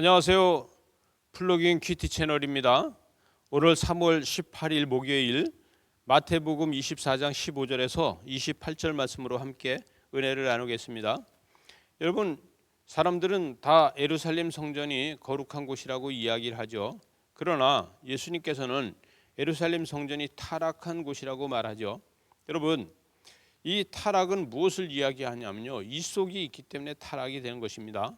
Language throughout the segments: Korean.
안녕하세요. 플러깅 큐티 채널입니다. 오늘 3월 18일 목요일 마태복음 24장 15절에서 28절 말씀으로 함께 은혜를 나누겠습니다. 여러분 사람들은 다 예루살렘 성전이 거룩한 곳이라고 이야기를 하죠. 그러나 예수님께서는 예루살렘 성전이 타락한 곳이라고 말하죠. 여러분 이 타락은 무엇을 이야기하냐면요. 이 속이 있기 때문에 타락이 되는 것입니다.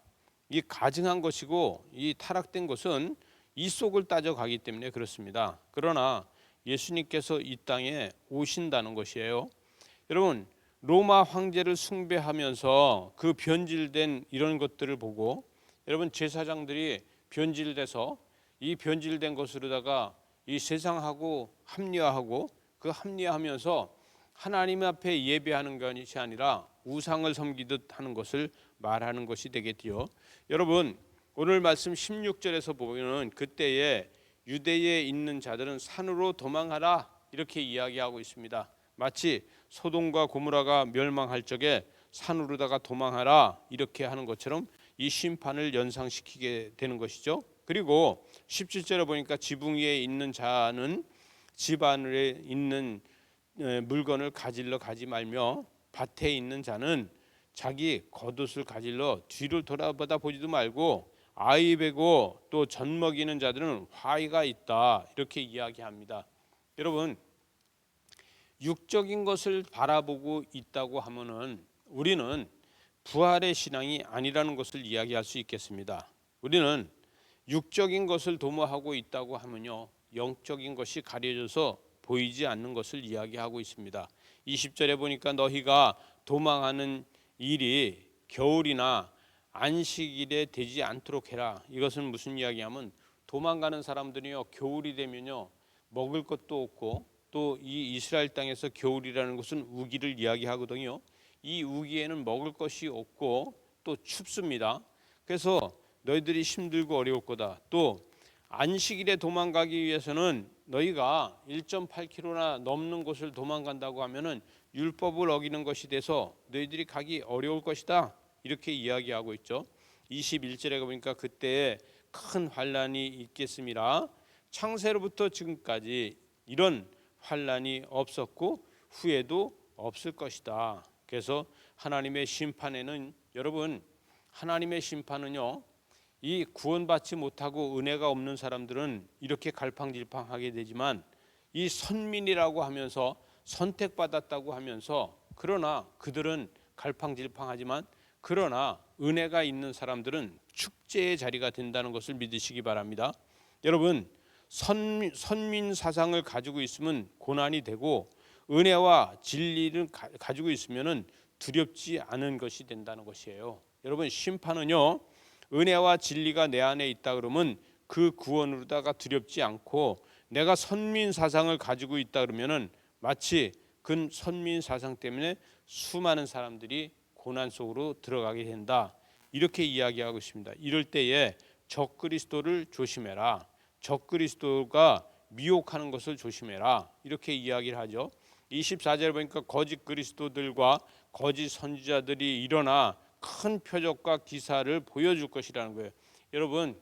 이 가증한 것이고 이 타락된 것은 이 속을 따져 가기 때문에 그렇습니다. 그러나 예수님께서 이 땅에 오신다는 것이에요. 여러분 로마 황제를 숭배하면서 그 변질된 이런 것들을 보고 여러분 제사장들이 변질돼서 이 변질된 것으로다가 이 세상하고 합리화하고 그 합리화하면서 하나님 앞에 예배하는 것이 아니라 우상을 섬기듯 하는 것을 말하는 것이 되겠지요. 여러분 오늘 말씀 16절에서 보면은 그때에 유대에 있는 자들은 산으로 도망하라 이렇게 이야기하고 있습니다. 마치 소돔과 고무라가 멸망할 적에 산으로다가 도망하라 이렇게 하는 것처럼 이 심판을 연상시키게 되는 것이죠. 그리고 17절에 보니까 지붕 위에 있는 자는 집 안에 있는 물건을 가질러 가지 말며 밭에 있는 자는 자기 겉옷을 가질러 뒤를 돌아보다 보지도 말고 아이 베고 또 젖 먹이는 자들은 화의가 있다 이렇게 이야기합니다. 여러분 육적인 것을 바라보고 있다고 하면은 우리는 부활의 신앙이 아니라는 것을 이야기할 수 있겠습니다. 우리는 육적인 것을 도모하고 있다고 하면요 영적인 것이 가려져서 보이지 않는 것을 이야기하고 있습니다. 20절에 보니까 너희가 도망하는 일이 겨울이나 안식일에 되지 않도록 해라. 이것은 무슨 이야기하면 도망가는 사람들이요 겨울이 되면요 먹을 것도 없고 또 이 이스라엘 땅에서 겨울이라는 것은 우기를 이야기하거든요. 이 우기에는 먹을 것이 없고 또 춥습니다. 그래서 너희들이 힘들고 어려울 거다. 또 안식일에 도망가기 위해서는 너희가 1.8km나 넘는 곳을 도망간다고 하면은 율법을 어기는 것이 돼서 너희들이 가기 어려울 것이다. 이렇게 이야기하고 있죠. 21절에 보니까 그때 큰 환란이 있겠습니다. 창세로부터 지금까지 이런 환란이 없었고 후에도 없을 것이다. 그래서 하나님의 심판에는 여러분 하나님의 심판은요. 이 구원받지 못하고 은혜가 없는 사람들은 이렇게 갈팡질팡하게 되지만 이 선민이라고 하면서 선택받았다고 하면서 그러나 그들은 갈팡질팡하지만 그러나 은혜가 있는 사람들은 축제의 자리가 된다는 것을 믿으시기 바랍니다. 여러분 선, 선민 사상을 가지고 있으면 고난이 되고 은혜와 진리를 가, 가지고 있으면은 두렵지 않은 것이 된다는 것이에요. 여러분 심판은요 은혜와 진리가 내 안에 있다 그러면 그 구원으로다가 두렵지 않고 내가 선민 사상을 가지고 있다 그러면은 마치 그 선민 사상 때문에 수많은 사람들이 고난 속으로 들어가게 된다. 이렇게 이야기하고 있습니다. 이럴 때에 적 그리스도를 조심해라. 적 그리스도가 미혹하는 것을 조심해라. 이렇게 이야기를 하죠. 24절에 보니까 거짓 그리스도들과 거짓 선지자들이 일어나 큰 표적과 기사를 보여줄 것이라는 거예요. 여러분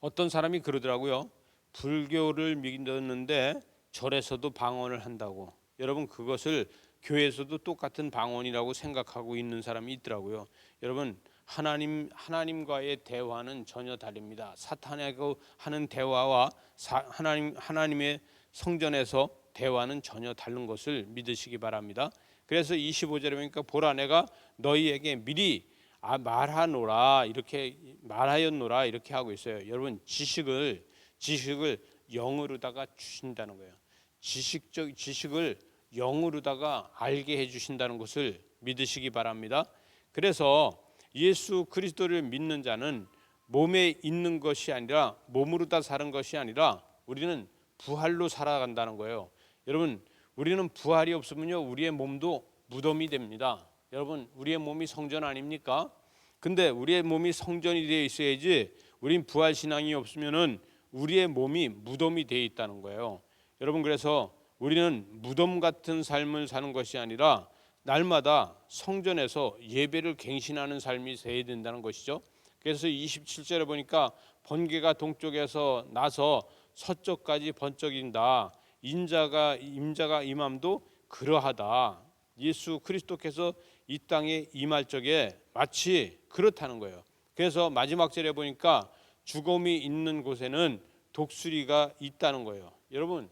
어떤 사람이 그러더라고요. 불교를 믿었는데 절에서도 방언을 한다고. 여러분 그것을 교회에서도 똑같은 방언이라고 생각하고 있는 사람이 있더라고요. 여러분 하나님 하나님과의 대화는 전혀 다릅니다. 사탄하고 하는 대화와 사, 하나님 하나님의 성전에서 대화는 전혀 다른 것을 믿으시기 바랍니다. 그래서 25절에 보니까 보라 내가 너희에게 미리 아, 말하노라 이렇게 말하였노라 이렇게 하고 있어요. 여러분 지식을 지식을 영으로다가 주신다는 거예요. 지식적 지식을 영으로다가 알게 해 주신다는 것을 믿으시기 바랍니다. 그래서 예수 그리스도를 믿는 자는 몸에 있는 것이 아니라 몸으로 다 사는 것이 아니라 우리는 부활로 살아간다는 거예요. 여러분 우리는 부활이 없으면요 우리의 몸도 무덤이 됩니다. 여러분 우리의 몸이 성전 아닙니까? 근데 우리의 몸이 성전이 되어 있어야지 우린 부활 신앙이 없으면은 우리의 몸이 무덤이 되어 있다는 거예요. 여러분 그래서 우리는 무덤 같은 삶을 사는 것이 아니라 날마다 성전에서 예배를 갱신하는 삶이 돼야 된다는 것이죠. 그래서 27절에 보니까 번개가 동쪽에서 나서 서쪽까지 번쩍인다. 인자가 임자가 임함도 그러하다. 예수 그리스도께서 이 땅에 임할 적에 마치 그렇다는 거예요. 그래서 마지막 절에 보니까 죽음이 있는 곳에는 독수리가 있다는 거예요. 여러분,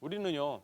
우리는요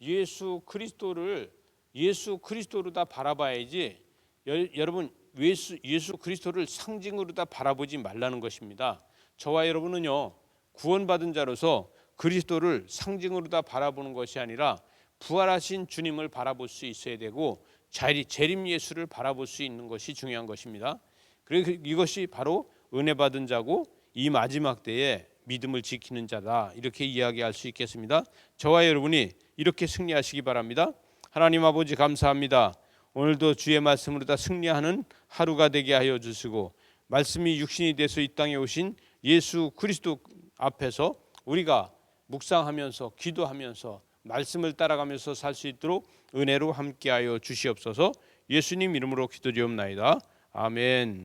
예수 그리스도를 예수 그리스도로 다 바라봐야지. 여, 여러분 예수 예수 그리스도를 상징으로 다 바라보지 말라는 것입니다. 저와 여러분은요 구원받은 자로서 그리스도를 상징으로 다 바라보는 것이 아니라 부활하신 주님을 바라볼 수 있어야 되고 자리 재림 예수를 바라볼 수 있는 것이 중요한 것입니다. 그래서 이것이 바로 은혜 받은 자고 이 마지막 때에 믿음을 지키는 자다 이렇게 이야기할 수 있겠습니다. 저와 여러분이 이렇게 승리하시기 바랍니다. 하나님 아버지 감사합니다. 오늘도 주의 말씀으로 다 승리하는 하루가 되게 하여 주시고 말씀이 육신이 돼서 이 땅에 오신 예수 그리스도 앞에서 우리가 묵상하면서 기도하면서 말씀을 따라가면서 살 수 있도록 은혜로 함께하여 주시옵소서. 예수님 이름으로 기도드리옵나이다. 아멘.